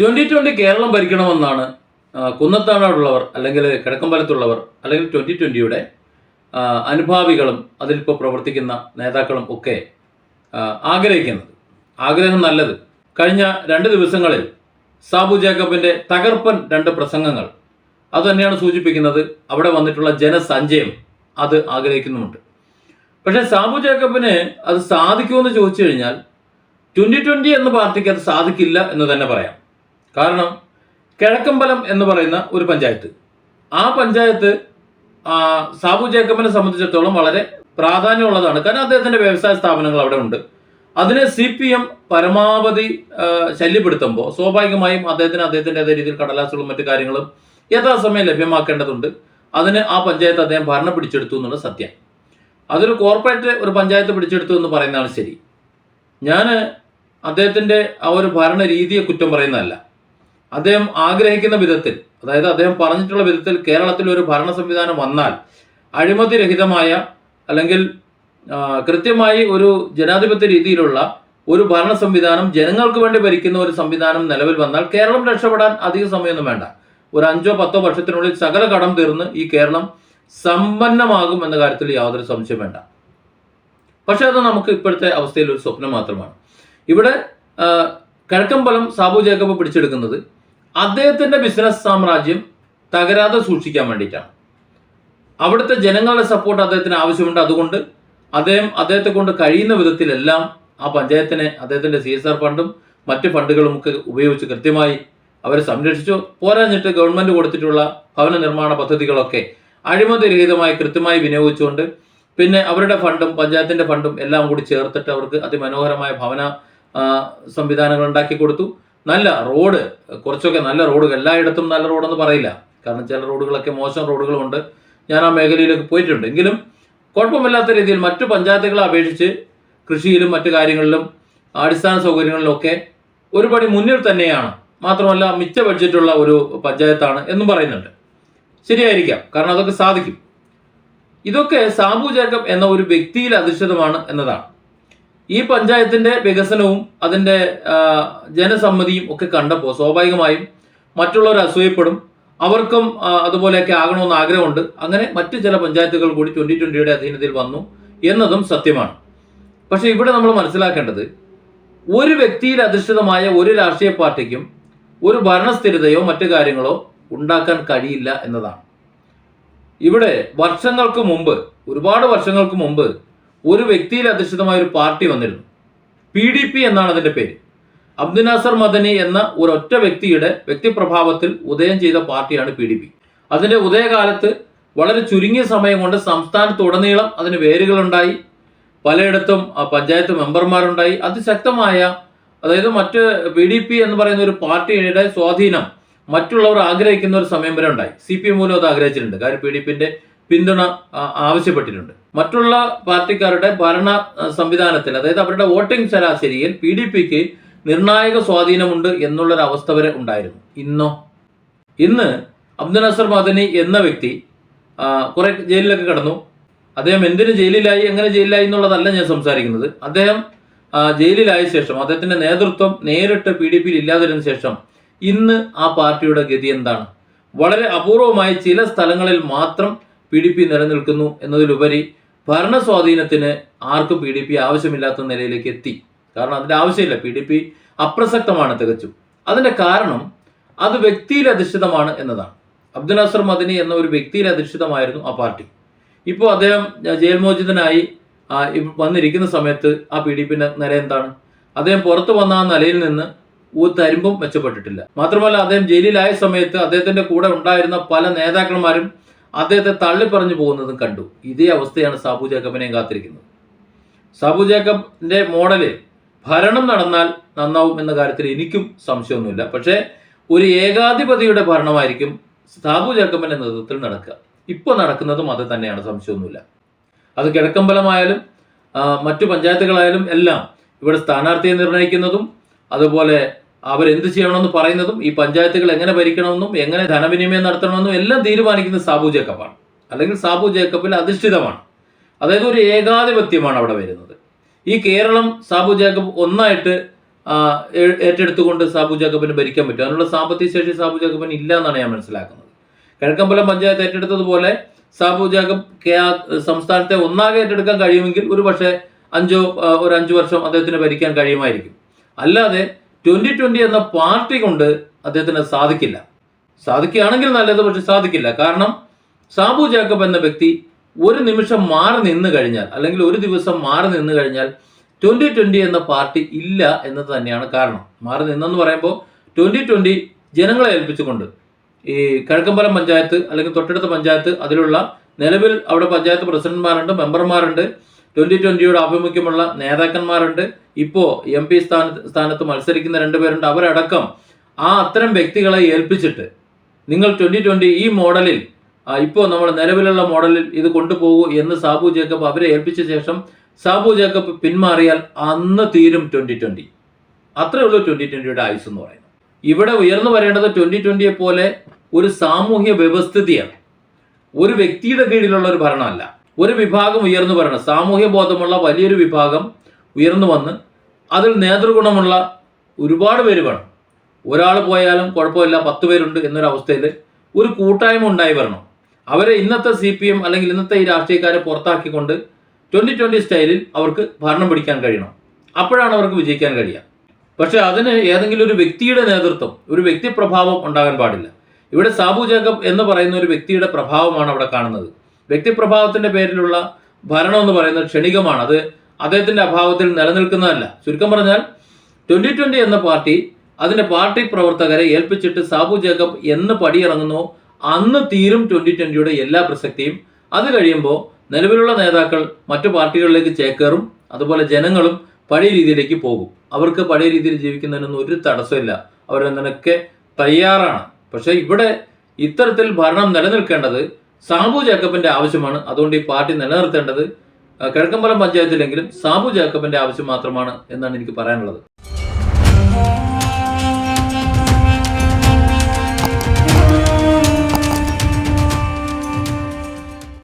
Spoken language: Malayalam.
ട്വന്റി ട്വന്റി കേരളം ഭരിക്കണമെന്നാണ് ആ, അല്ലെങ്കിൽ കിഴക്കമ്പലത്തുള്ളവർ അല്ലെങ്കിൽ ട്വന്റി ട്വന്റിയുടെ അനുഭാവികളും അതിലിപ്പോൾ പ്രവർത്തിക്കുന്ന നേതാക്കളും ഒക്കെ ആഗ്രഹിക്കുന്നത്. ആഗ്രഹം നല്ലത്. കഴിഞ്ഞ രണ്ട് ദിവസങ്ങളിൽ സാബു ജേക്കബിന്റെ തകർപ്പൻ രണ്ട് പ്രസംഗങ്ങൾ അത് തന്നെയാണ് സൂചിപ്പിക്കുന്നത്. അവിടെ വന്നിട്ടുള്ള ജനസഞ്ചയം അത് ആഗ്രഹിക്കുന്നുമുണ്ട്. പക്ഷേ സാബു ജേക്കബിന് അത് സാധിക്കുമെന്ന് ചോദിച്ചു കഴിഞ്ഞാൽ ട്വന്റി ട്വന്റി എന്ന പാർട്ടിക്ക് അത് സാധിക്കില്ല എന്ന് തന്നെ പറയാം. കാരണം കിഴക്കമ്പലം എന്ന് പറയുന്ന ഒരു പഞ്ചായത്ത്. ആ പഞ്ചായത്ത് സാബു ജേക്കബിനെ സംബന്ധിച്ചിടത്തോളം വളരെ പ്രാധാന്യമുള്ളതാണ്. കാരണം അദ്ദേഹത്തിന്റെ വ്യവസായ സ്ഥാപനങ്ങൾ അവിടെ ഉണ്ട്. അതിനെ സി പി എം പരമാവധി ശല്യപ്പെടുത്തുമ്പോൾ സ്വാഭാവികമായും അദ്ദേഹത്തിന് അദ്ദേഹത്തിന്റെതായ രീതിയിൽ കടലാസുകളും മറ്റു കാര്യങ്ങളും യഥാസമയം ലഭ്യമാക്കേണ്ടതുണ്ട്. അതിന് ആ പഞ്ചായത്ത് അദ്ദേഹം ഭരണം പിടിച്ചെടുത്തു എന്നുള്ള സത്യം. അതൊരു കോർപ്പറേറ്റ് ഒരു പഞ്ചായത്ത് പിടിച്ചെടുത്തു എന്ന് പറയുന്നതാണ് ശരി. ഞാൻ അദ്ദേഹത്തിന്റെ ആ ഒരു ഭരണ രീതിയെ കുറ്റം പറയുന്നതല്ല. അദ്ദേഹം ആഗ്രഹിക്കുന്ന വിധത്തിൽ അതായത് അദ്ദേഹം പറഞ്ഞിട്ടുള്ള വിധത്തിൽ കേരളത്തിൽ ഒരു ഭരണ സംവിധാനം വന്നാൽ അഴിമതി രഹിതമായ അല്ലെങ്കിൽ കൃത്യമായി ഒരു ജനാധിപത്യ രീതിയിലുള്ള ഒരു ഭരണ സംവിധാനം ജനങ്ങൾക്ക് വേണ്ടി ഭരിക്കുന്ന ഒരു സംവിധാനം നിലവിൽ വന്നാൽ കേരളം രക്ഷപ്പെടാൻ അധിക സമയമൊന്നും വേണ്ട. ഒരു അഞ്ചോ പത്തോ വർഷത്തിനുള്ളിൽ സകല കടം തീർന്ന് ഈ കേരളം സമ്പന്നമാകും എന്ന കാര്യത്തിൽ യാതൊരു സംശയം വേണ്ട. പക്ഷെ അത് നമുക്ക് ഇപ്പോഴത്തെ അവസ്ഥയിൽ ഒരു സ്വപ്നം മാത്രമാണ്. ഇവിടെ കിഴക്കമ്പലം സാബു ജേക്കബ് പിടിച്ചെടുക്കുന്നത് അദ്ദേഹത്തിന്റെ ബിസിനസ് സാമ്രാജ്യം തകരാതെ സൂക്ഷിക്കാൻ വേണ്ടിയിട്ടാണ്. അവിടുത്തെ ജനങ്ങളുടെ സപ്പോർട്ട് അദ്ദേഹത്തിന് ആവശ്യമുണ്ട്. അതുകൊണ്ട് അദ്ദേഹം അദ്ദേഹത്തെ കൊണ്ട് കഴിയുന്ന വിധത്തിലെല്ലാം ആ പഞ്ചായത്തിനെ അദ്ദേഹത്തിന്റെ സി എസ് ആർ ഫണ്ടും മറ്റ് ഫണ്ടുകളും ഒക്കെ ഉപയോഗിച്ച് കൃത്യമായി അവരെ സംരക്ഷിച്ചു. പോരാഞ്ഞിട്ട് ഗവൺമെന്റ് കൊടുത്തിട്ടുള്ള ഭവന നിർമ്മാണ പദ്ധതികളൊക്കെ അഴിമതി രഹിതമായി കൃത്യമായി വിനിയോഗിച്ചുകൊണ്ട് പിന്നെ അവരുടെ ഫണ്ടും പഞ്ചായത്തിന്റെ ഫണ്ടും എല്ലാം കൂടി ചേർത്തിട്ട് അവർക്ക് അതിമനോഹരമായ ഭവന സംവിധാനങ്ങൾ ഉണ്ടാക്കി കൊടുത്തു. നല്ല റോഡ് കുറച്ചൊക്കെ നല്ല റോഡുകൾ എല്ലായിടത്തും നല്ല റോഡെന്ന് പറയില്ല. കാരണം ചില റോഡുകളൊക്കെ മോശം റോഡുകളുണ്ട്. ഞാൻ ആ മേഖലയിലൊക്കെ പോയിട്ടുണ്ട്. എങ്കിലും കുഴപ്പമില്ലാത്ത രീതിയിൽ മറ്റു പഞ്ചായത്തുകളെ അപേക്ഷിച്ച് കൃഷിയിലും മറ്റു കാര്യങ്ങളിലും അടിസ്ഥാന സൗകര്യങ്ങളിലൊക്കെ ഒരുപടി മുന്നിൽ തന്നെയാണ്. മാത്രമല്ല മിച്ച ബഡ്ജറ്റുള്ള ഒരു പഞ്ചായത്താണ് എന്നും പറയുന്നുണ്ട്. ശരിയായിരിക്കാം. കാരണം അതൊക്കെ സാധിക്കും. ഇതൊക്കെ സാബു ജേക്കബ് എന്ന ഒരു വ്യക്തിയിൽ അധിഷ്ഠിതമാണ് എന്നതാണ്. ഈ പഞ്ചായത്തിന്റെ വികസനവും അതിന്റെ ജനസമ്മതിയും ഒക്കെ കണ്ടപ്പോൾ സ്വാഭാവികമായും മറ്റുള്ളവർ അസൂയപ്പെടും. അവർക്കും അതുപോലെയൊക്കെ ആകണമെന്ന് ആഗ്രഹമുണ്ട്. അങ്ങനെ മറ്റു ചില പഞ്ചായത്തുകൾ കൂടി ട്വന്റി ട്വന്റിയുടെ അധീനതയിൽ വന്നു എന്നതും സത്യമാണ്. പക്ഷെ ഇവിടെ നമ്മൾ മനസ്സിലാക്കേണ്ടത് ഒരു വ്യക്തിയിൽ അധിഷ്ഠിതമായ ഒരു രാഷ്ട്രീയ പാർട്ടിക്കും ഒരു ഭരണസ്ഥിരതയോ മറ്റു കാര്യങ്ങളോ ഉണ്ടാക്കാൻ കഴിയില്ല എന്നതാണ്. ഇവിടെ വർഷങ്ങൾക്ക് മുമ്പ് ഒരുപാട് വർഷങ്ങൾക്ക് മുമ്പ് ഒരു വ്യക്തിയിൽ അധിഷ്ഠിതമായ ഒരു പാർട്ടി വന്നിരുന്നു. പി ഡി പി എന്നാണ് അതിന്റെ പേര്. അബ്ദുൽ നാസർ മദനി എന്ന ഒരൊറ്റ വ്യക്തിയുടെ വ്യക്തിപ്രഭാവത്തിൽ ഉദയം ചെയ്ത പാർട്ടിയാണ് പി ഡി പി അതിന്റെ ഉദയകാലത്ത് വളരെ ചുരുങ്ങിയ സമയം കൊണ്ട് സംസ്ഥാനത്തുടനീളം അതിന് വേരുകളുണ്ടായി. പലയിടത്തും പഞ്ചായത്ത് മെമ്പർമാരുണ്ടായി. അതിശക്തമായ അതായത് മറ്റ് പി ഡി പി എന്ന് പറയുന്ന ഒരു പാർട്ടിയുടെ സ്വാധീനം മറ്റുള്ളവർ ആഗ്രഹിക്കുന്ന ഒരു സമയം വരെ ഉണ്ടായി. സി പി എം മൂലം അത് ആഗ്രഹിച്ചിട്ടുണ്ട്. കാര്യം പി ഡി പിന്റെ പിന്തുണ ആവശ്യപ്പെട്ടിട്ടുണ്ട്. മറ്റുള്ള പാർട്ടിക്കാരുടെ ഭരണ സംവിധാനത്തിൽ അതായത് അവരുടെ വോട്ടിംഗ് ശരാശരിയിൽ പി ഡി പിക്ക് നിർണായക സ്വാധീനമുണ്ട് എന്നുള്ളൊരു അവസ്ഥ വരെ ഉണ്ടായിരുന്നു. ഇന്നോ? ഇന്ന് അബ്ദുൽ നസർ മദനി എന്ന വ്യക്തി കുറെ ജയിലിലൊക്കെ കടന്നു. അദ്ദേഹം എന്തിനു ജയിലിലായി എങ്ങനെ ജയിലിലായി എന്നുള്ളതല്ല ഞാൻ സംസാരിക്കുന്നത്. അദ്ദേഹം ജയിലിലായ ശേഷം അദ്ദേഹത്തിന്റെ നേതൃത്വം നേരിട്ട് പി ഡി പിയിൽ ഇല്ലാതിരുന്ന ശേഷം ഇന്ന് ആ പാർട്ടിയുടെ ഗതി എന്താണ്? വളരെ അപൂർവമായി ചില സ്ഥലങ്ങളിൽ മാത്രം പി ഡി പി നിലനിൽക്കുന്നു എന്നതിലുപരി ഭരണ സ്വാധീനത്തിന് ആർക്കും പി ഡി പി ആവശ്യമില്ലാത്ത നിലയിലേക്ക് എത്തി. കാരണം അതിന്റെ ആവശ്യമില്ല. പി ഡി പി അപ്രസക്തമാണ് തികച്ചും. അതിന്റെ കാരണം അത് വ്യക്തിയിൽ അധിഷ്ഠിതമാണ് എന്നതാണ്. അബ്ദുൽ നസർ മദനി എന്ന ഒരു വ്യക്തിയിൽ അധിഷ്ഠിതമായിരുന്നു ആ പാർട്ടി. ഇപ്പോൾ അദ്ദേഹം ജയിൽ മോചിതനായി വന്നിരിക്കുന്ന സമയത്ത് ആ പി ഡി പിന്റെ നില എന്താണ്? അദ്ദേഹം പുറത്തു വന്ന ആ നിലയിൽ നിന്ന് തരിമ്പും മെച്ചപ്പെട്ടിട്ടില്ല. മാത്രമല്ല അദ്ദേഹം ജയിലിലായ സമയത്ത് അദ്ദേഹത്തിന്റെ കൂടെ ഉണ്ടായിരുന്ന പല നേതാക്കന്മാരും അദ്ദേഹത്തെ തള്ളിപ്പറഞ്ഞു പോകുന്നതും കണ്ടു. ഇതേ അവസ്ഥയാണ് സാബു ജേക്കബിനെയും കാത്തിരിക്കുന്നത്. സാബു ജേക്കബിന്റെ മോഡൽ ഭരണം നടന്നാൽ നന്നാവും എന്ന കാര്യത്തിൽ എനിക്കും സംശയമൊന്നുമില്ല. പക്ഷേ ഒരു ഏകാധിപതിയുടെ ഭരണമായിരിക്കും സാബു ജേക്കബിന്റെ നേതൃത്വത്തിൽ നടക്കുക. ഇപ്പോൾ നടക്കുന്നതും അത് തന്നെയാണ് സംശയമൊന്നുമില്ല. അത് കിഴക്കമ്പലമായാലും മറ്റു പഞ്ചായത്തുകളായാലും എല്ലാം ഇവിടെ സ്ഥാനാർത്ഥിയെ നിർണയിക്കുന്നതും അതുപോലെ അവരെന്ത് ചെയ്യണമെന്ന് പറയുന്നതും ഈ പഞ്ചായത്തുകൾ എങ്ങനെ ഭരിക്കണമെന്നും എങ്ങനെ ധനവിനിമയം നടത്തണമെന്നും എല്ലാം തീരുമാനിക്കുന്നത് സാബു ജേക്കബാണ്. അല്ലെങ്കിൽ സാബു ജേക്കബിൽ അധിഷ്ഠിതമാണ്. അതായത് ഒരു ഏകാധിപത്യമാണ് അവിടെ വരുന്നത്. ഈ കേരളം സാബു ജേക്കബ് ഒന്നായിട്ട് ഏറ്റെടുത്തുകൊണ്ട് സാബു ജേക്കബിന് ഭരിക്കാൻ പറ്റും. അതിനുള്ള സാമ്പത്തിക ശേഷി സാബു ജേക്കബിന് ഇല്ല എന്നാണ് ഞാൻ മനസ്സിലാക്കുന്നത്. കിഴക്കമ്പലം പഞ്ചായത്ത് ഏറ്റെടുത്തതുപോലെ സാബു ജേക്കബ് സംസ്ഥാനത്തെ ഒന്നാകെ ഏറ്റെടുക്കാൻ കഴിയുമെങ്കിൽ ഒരു പക്ഷേ അഞ്ചോ ഒരു അഞ്ചു വർഷം അദ്ദേഹത്തിന് ഭരിക്കാൻ കഴിയുമായിരിക്കും. അല്ലാതെ ട്വന്റി ട്വന്റി എന്ന പാർട്ടി കൊണ്ട് അദ്ദേഹത്തിന് സാധിക്കില്ല. സാധിക്കുകയാണെങ്കിൽ നല്ലത് പക്ഷെ സാധിക്കില്ല. കാരണം സാബു ജാക്കബ് എന്ന വ്യക്തി ഒരു നിമിഷം മാറി നിന്ന് കഴിഞ്ഞാൽ അല്ലെങ്കിൽ ഒരു ദിവസം മാറി നിന്ന് കഴിഞ്ഞാൽ ട്വന്റി ട്വന്റി എന്ന പാർട്ടി ഇല്ല എന്നത് തന്നെയാണ് കാരണം. മാറി നിന്നെന്ന് പറയുമ്പോൾ ട്വന്റി ട്വന്റി ജനങ്ങളെ ഏൽപ്പിച്ചുകൊണ്ട് ഈ കിഴക്കമ്പലം പഞ്ചായത്ത് അല്ലെങ്കിൽ തൊട്ടടുത്ത പഞ്ചായത്ത് അതിലുള്ള നിലവിൽ അവിടെ പഞ്ചായത്ത് പ്രസിഡന്റ്മാരുണ്ട് മെമ്പർമാരുണ്ട്. ട്വന്റി ട്വന്റിയുടെ ആഭിമുഖ്യമുള്ള നേതാക്കന്മാരുണ്ട്. ഇപ്പോ എം പി സ്ഥാനത്ത് സ്ഥാനത്ത് മത്സരിക്കുന്ന രണ്ടുപേരുണ്ട് അവരടക്കം ആ അത്തരം വ്യക്തികളെ ഏൽപ്പിച്ചിട്ട് നിങ്ങൾ ട്വന്റി ട്വന്റി ഈ മോഡലിൽ ഇപ്പോൾ നമ്മൾ നിലവിലുള്ള മോഡലിൽ ഇത് കൊണ്ടുപോകൂ എന്ന് സാബു ജേക്കബ് അവരെ ഏൽപ്പിച്ച ശേഷം സാബു ജേക്കബ് പിന്മാറിയാൽ അന്ന് തീരും ട്വന്റി ട്വന്റി. അത്രേ ഉള്ളൂ ട്വന്റി ട്വന്റിയുടെ ആയുസ് എന്ന് പറയുന്നത്. ഇവിടെ ഉയർന്നു വരേണ്ടത് ട്വന്റി ട്വന്റിയെ പോലെ ഒരു സാമൂഹ്യ വ്യവസ്ഥിതിയാണ്. ഒരു വ്യക്തിയുടെ കീഴിലുള്ള ഒരു ഭരണമല്ല. ഒരു വിഭാഗം ഉയർന്നു വരണം. സാമൂഹ്യ ബോധമുള്ള വലിയൊരു വിഭാഗം ഉയർന്നു വന്ന് അതിൽ നേതൃഗുണമുള്ള ഒരുപാട് പേര് വേണം. ഒരാൾ പോയാലും കുഴപ്പമില്ല പത്ത് പേരുണ്ട് എന്നൊരവസ്ഥയിൽ ഒരു കൂട്ടായ്മ ഉണ്ടായി വരണം. അവരെ ഇന്നത്തെ സി പി എം അല്ലെങ്കിൽ ഇന്നത്തെ ഈ രാഷ്ട്രീയക്കാരെ പുറത്താക്കിക്കൊണ്ട് ട്വന്റി ട്വന്റി സ്റ്റൈലിൽ അവർക്ക് ഭരണം പിടിക്കാൻ കഴിയണം. അപ്പോഴാണ് അവർക്ക് വിജയിക്കാൻ കഴിയുക. പക്ഷേ അതിന് ഏതെങ്കിലും ഒരു വ്യക്തിയുടെ നേതൃത്വം ഒരു വ്യക്തി പ്രഭാവം ഉണ്ടാകാൻ പാടില്ല. ഇവിടെ സാബു ജേക്കബ് എന്ന് പറയുന്ന ഒരു വ്യക്തിയുടെ പ്രഭാവമാണ് അവിടെ കാണുന്നത്. വ്യക്തിപ്രഭാവത്തിന്റെ പേരിലുള്ള ഭരണം എന്ന് പറയുന്നത് ക്ഷണികമാണ്. അത് അദ്ദേഹത്തിന്റെ അഭാവത്തിൽ നിലനിൽക്കുന്നതല്ല. ചുരുക്കം പറഞ്ഞാൽ ട്വന്റി ട്വന്റി എന്ന പാർട്ടി അതിന്റെ പാർട്ടി പ്രവർത്തകരെ ഏൽപ്പിച്ചിട്ട് സാബു ജേക്കബ് എന്ന് പടിയിറങ്ങുന്നു. അന്ന് തീരും ട്വന്റി ട്വന്റിയുടെ എല്ലാ പ്രസക്തിയും. അത് കഴിയുമ്പോൾ നിലവിലുള്ള നേതാക്കൾ മറ്റു പാർട്ടികളിലേക്ക് ചേക്കേറും. അതുപോലെ ജനങ്ങളും പഴയ രീതിയിലേക്ക് പോകും. അവർക്ക് പഴയ രീതിയിൽ ജീവിക്കുന്നതിനൊന്നും ഒരു തടസ്സമില്ല. അവരെന്തിനൊക്കെ തയ്യാറാണ്. പക്ഷേ ഇവിടെ ഇത്തരത്തിൽ ഭരണം നിലനിൽക്കേണ്ടത് സാബു ജേക്കബിന്റെ ആവശ്യമാണ്. അതുകൊണ്ട് ഈ പാർട്ടി നിലനിർത്തേണ്ടത് കിഴക്കമ്പലം പഞ്ചായത്തിലെങ്കിലും സാബു ജേക്കബിന്റെ ആവശ്യം മാത്രമാണ് എന്നാണ് എനിക്ക് പറയാനുള്ളത്.